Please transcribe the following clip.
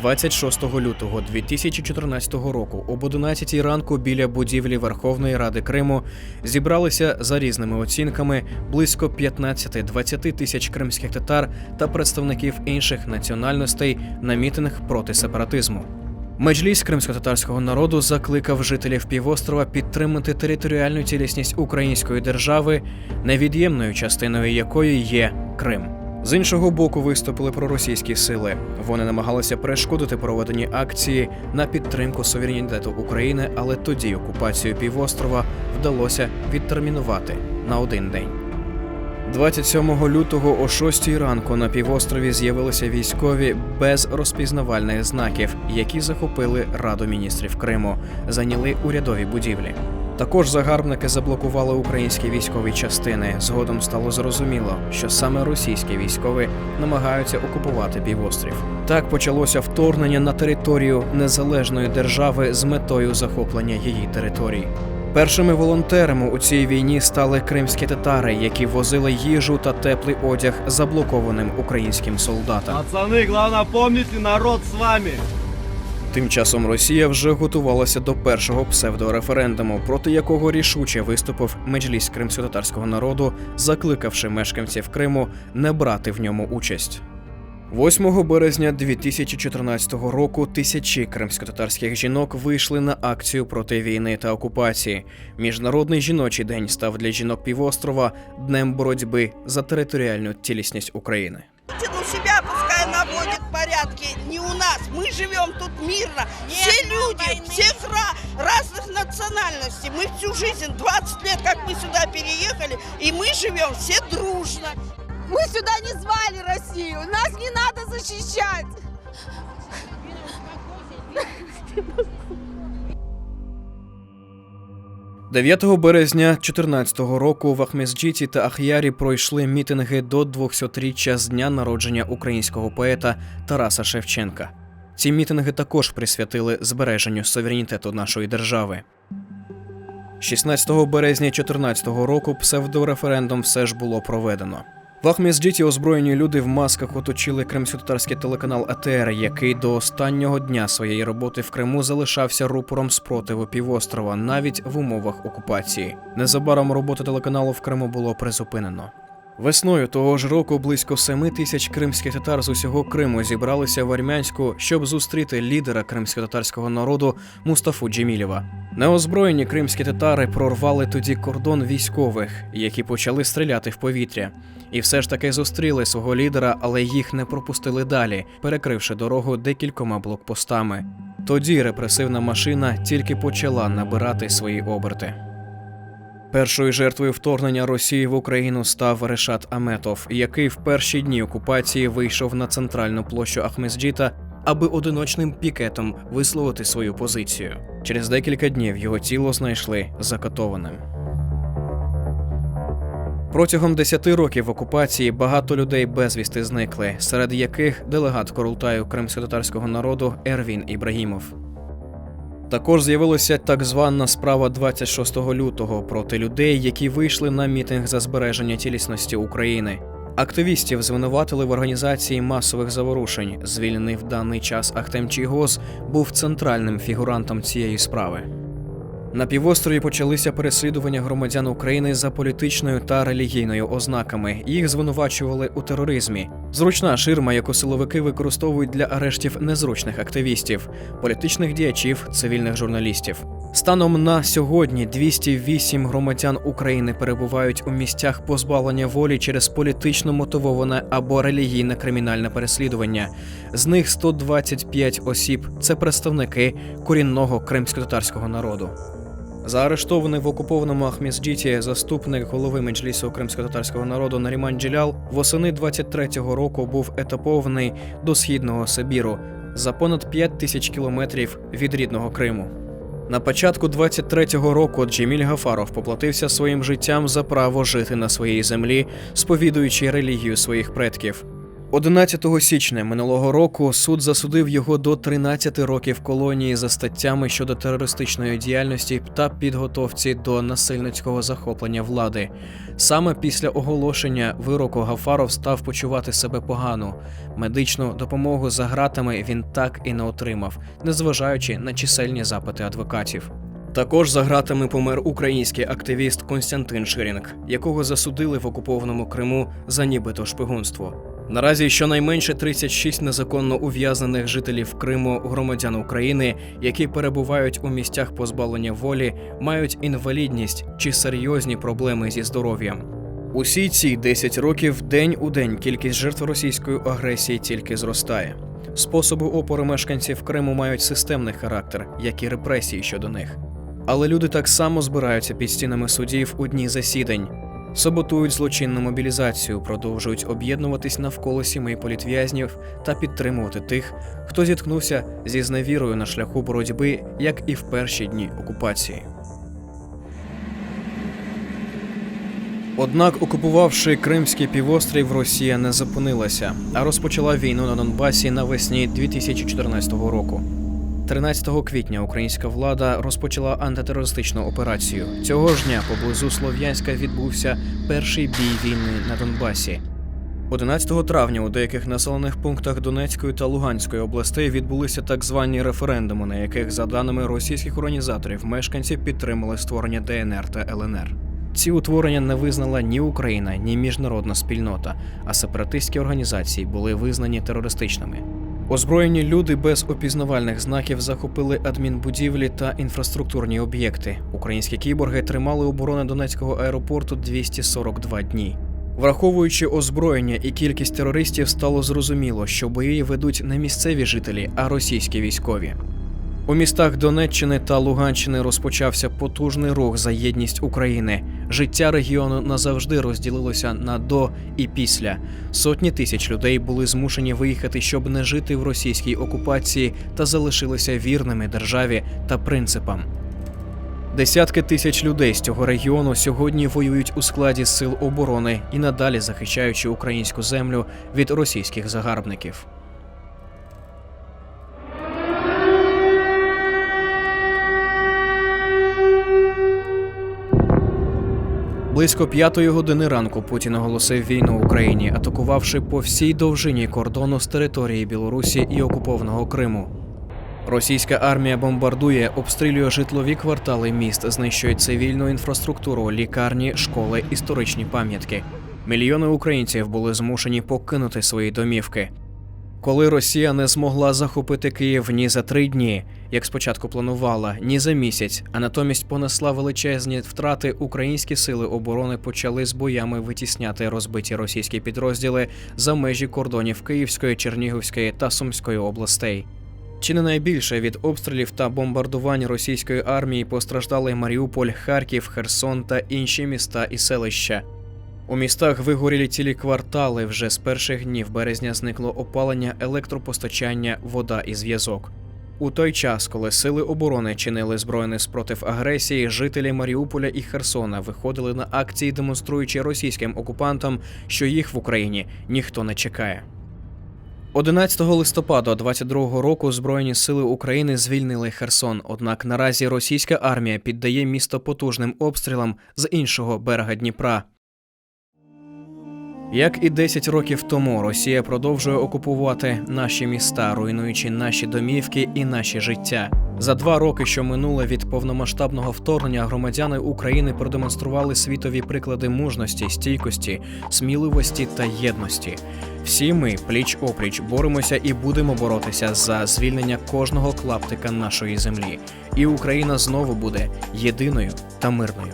26 лютого 2014 року об 11 ранку біля будівлі Верховної Ради Криму зібралися за різними оцінками близько 15-20 тисяч кримських татар та представників інших національностей на мітинг проти сепаратизму. Меджліс кримсько-татарського народу закликав жителів півострова підтримати територіальну цілісність української держави, невід'ємною частиною якої є Крим. З іншого боку виступили проросійські сили. Вони намагалися перешкодити проведенні акції на підтримку суверенітету України, але тоді окупацію півострова вдалося відтермінувати на один день. 27 лютого о 6 ранку на півострові з'явилися військові без розпізнавальних знаків, які захопили Раду міністрів Криму, зайняли урядові будівлі. Також загарбники заблокували українські військові частини. Згодом стало зрозуміло, що саме російські військові намагаються окупувати півострів. Так почалося вторгнення на територію незалежної держави з метою захоплення її територій. Першими волонтерами у цій війні стали кримські татари, які возили їжу та теплий одяг заблокованим українським солдатам. Пацаны, главное помните, народ с вами! Тим часом Росія вже готувалася до першого псевдореферендуму, проти якого рішуче виступив меджліс кримсько-татарського народу, закликавши мешканців Криму не брати в ньому участь. 8 березня 2014 року тисячі кримсько-татарських жінок вийшли на акцію проти війни та окупації. Міжнародний жіночий день став для жінок півострова днем боротьби за територіальну цілісність України Ну себя пускай наводит порядки. Не у нас. Мы живем тут мирно. все люди, всех ра- разных национальностей. Мы всю жизнь, 20 лет, как мы сюда переехали, и мы живем все дружно. Мы сюда не звали Россию, нас не надо защищать. – 9 березня 2014 року в Ахмезджіті та Ахярі пройшли мітинги до 200-річчя з дня народження українського поета Тараса Шевченка. Ці мітинги також присвятили збереженню суверенітету нашої держави. 16 березня 2014 року псевдореферендум все ж було проведено. В Ахмезджіті озброєні люди в масках оточили кримсько-татарський телеканал АТР, який до останнього дня своєї роботи в Криму залишався рупором спротиву півострова, навіть в умовах окупації. Незабаром роботу телеканалу в Криму було призупинено. Весною того ж року близько семи тисяч кримських татар з усього Криму зібралися в Армянську, щоб зустріти лідера кримсько-татарського народу Мустафу Джемілєва. Неозброєні кримські татари прорвали тоді кордон військових, які почали стріляти в повітря. І все ж таки зустріли свого лідера, але їх не пропустили далі, перекривши дорогу декількома блокпостами. Тоді репресивна машина тільки почала набирати свої оберти. Першою жертвою вторгнення Росії в Україну став Решат Аметов, який в перші дні окупації вийшов на центральну площу Ахмезджіта, аби одиночним пікетом висловити свою позицію. Через декілька днів його тіло знайшли закатованим. Протягом 10 років окупації багато людей безвісти зникли, серед яких делегат Корултаю кримсько-татарського народу Ервін Ібрагімов. Також з'явилася так звана справа 26 лютого проти людей, які вийшли на мітинг за збереження цілісності України. Активістів звинуватили в організації масових заворушень. Звільнений в даний час Ахтем Чігоз був центральним фігурантом цієї справи. На півострові почалися переслідування громадян України за політичною та релігійною ознаками. Їх звинувачували у тероризмі. Зручна ширма, яку силовики використовують для арештів незручних активістів, політичних діячів, цивільних журналістів. Станом на сьогодні 208 громадян України перебувають у місцях позбавлення волі через політично мотивоване або релігійне кримінальне переслідування. З них 125 осіб це представники корінного кримсько-татарського народу. Заарештований в окупованому Ахмізджіті заступник голови меджлісу кримсько-татарського народу Наріман Джелял восени 23-го року був етапований до східного Сибіру за понад 5 тисяч кілометрів від рідного Криму. На початку 23-го року Джеміль Гафаров поплатився своїм життям за право жити на своїй землі, сповідуючи релігію своїх предків. 11 січня минулого року суд засудив його до 13 років колонії за статтями щодо терористичної діяльності та підготовці до насильницького захоплення влади. Саме після оголошення вироку Гафаров став почувати себе погано. Медичну допомогу за ґратами він так і не отримав, незважаючи на чисельні запити адвокатів. Також за ґратами помер український активіст Константин Ширінг, якого засудили в окупованому Криму за нібито шпигунство. Наразі щонайменше 36 незаконно ув'язнених жителів Криму громадян України, які перебувають у місцях позбавлення волі, мають інвалідність чи серйозні проблеми зі здоров'ям. Усі ці 10 років день у день кількість жертв російської агресії тільки зростає. Способи опору мешканців Криму мають системний характер, як і репресії щодо них. Але люди так само збираються під стінами судів у дні засідань, саботують злочинну мобілізацію, продовжують об'єднуватись навколо сімей політв'язнів та підтримувати тих, хто зіткнувся зі зневірою на шляху боротьби, як і в перші дні окупації. Однак, окупувавши Кримський півострів, Росія не зупинилася, а розпочала війну на Донбасі навесні 2014 року. 13 квітня українська влада розпочала антитерористичну операцію. Цього ж дня поблизу Слов'янська відбувся перший бій війни на Донбасі. 11 травня у деяких населених пунктах Донецької та Луганської областей відбулися так звані референдуми, на яких, за даними російських організаторів, мешканці підтримали створення ДНР та ЛНР. Ці утворення не визнала ні Україна, ні міжнародна спільнота, а сепаратистські організації були визнані терористичними. Озброєні люди без опізнавальних знаків захопили адмінбудівлі та інфраструктурні об'єкти. Українські кіборги тримали оборони Донецького аеропорту 242 дні. Враховуючи озброєння і кількість терористів, стало зрозуміло, що бої ведуть не місцеві жителі, а російські військові. У містах Донеччини та Луганщини розпочався потужний рух за єдність України. Життя регіону назавжди розділилося на до і після. Сотні тисяч людей були змушені виїхати, щоб не жити в російській окупації та залишилися вірними державі та принципам. Десятки тисяч людей з цього регіону сьогодні воюють у складі сил оборони і надалі захищаючи українську землю від російських загарбників. Близько п'ятої години ранку Путін оголосив війну Україні, атакувавши по всій довжині кордону з території Білорусі і окупованого Криму. Російська армія бомбардує, обстрілює житлові квартали міст, знищує цивільну інфраструктуру, лікарні, школи, історичні пам'ятки. Мільйони українців були змушені покинути свої домівки. Коли Росія не змогла захопити Київ ні за три дні, як спочатку планувала, ні за місяць, а натомість понесла величезні втрати, українські сили оборони почали з боями витісняти розбиті російські підрозділи за межі кордонів Київської, Чернігівської та Сумської областей. Чи не найбільше від обстрілів та бомбардувань російської армії постраждали Маріуполь, Харків, Херсон та інші міста і селища. У містах вигоріли цілі квартали. Вже з перших днів березня зникло опалення, електропостачання, вода і зв'язок. У той час, коли сили оборони чинили збройний спротив агресії, жителі Маріуполя і Херсона виходили на акції, демонструючи російським окупантам, що їх в Україні ніхто не чекає. 11 листопада 22 року Збройні сили України звільнили Херсон. Однак наразі російська армія піддає місто потужним обстрілам з іншого берега Дніпра. Як і 10 років тому, Росія продовжує окупувати наші міста, руйнуючи наші домівки і наші життя. За два роки, що минуло від повномасштабного вторгнення, громадяни України продемонстрували світові приклади мужності, стійкості, сміливості та єдності. Всі ми пліч опліч боремося і будемо боротися за звільнення кожного клаптика нашої землі. І Україна знову буде єдиною та мирною.